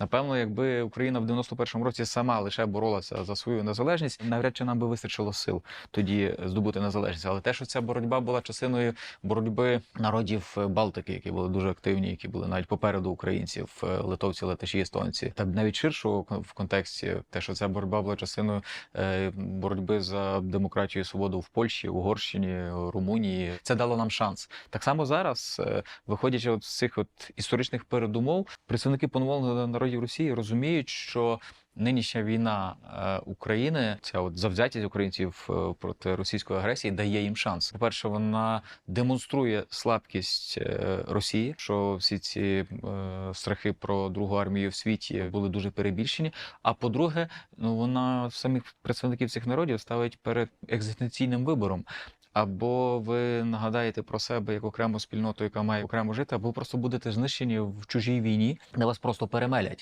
Напевно, якби Україна в 91-му році сама лише боролася за свою незалежність, навряд чи нам би вистачило сил тоді здобути незалежність. Але те, що ця боротьба була частиною боротьби народів Балтики, які були дуже активні, які були навіть попереду українців, е, литовці, латиші, естонці, та навіть ширшого в контексті, те, що ця боротьба була частиною е, боротьби за демократію і свободу в Польщі, Угорщині, Румунії, це дало нам шанс. Так само зараз, е, виходячи от з цих от історичних передумов, представники поневолених народів Росії розуміють, що нинішня війна е, України, ця от завзятість українців е, проти російської агресії, дає їм шанс. По перше, вона демонструє слабкість е, Росії, що всі ці страхи про другу армію в світі були дуже перебільшені. А по-друге, ну вона самих представників цих народів ставить перед екзистенційним вибором. Або ви нагадаєте про себе як окрему спільноту, яка має окремо жити, або просто будете знищені в чужій війні, де вас просто перемелять.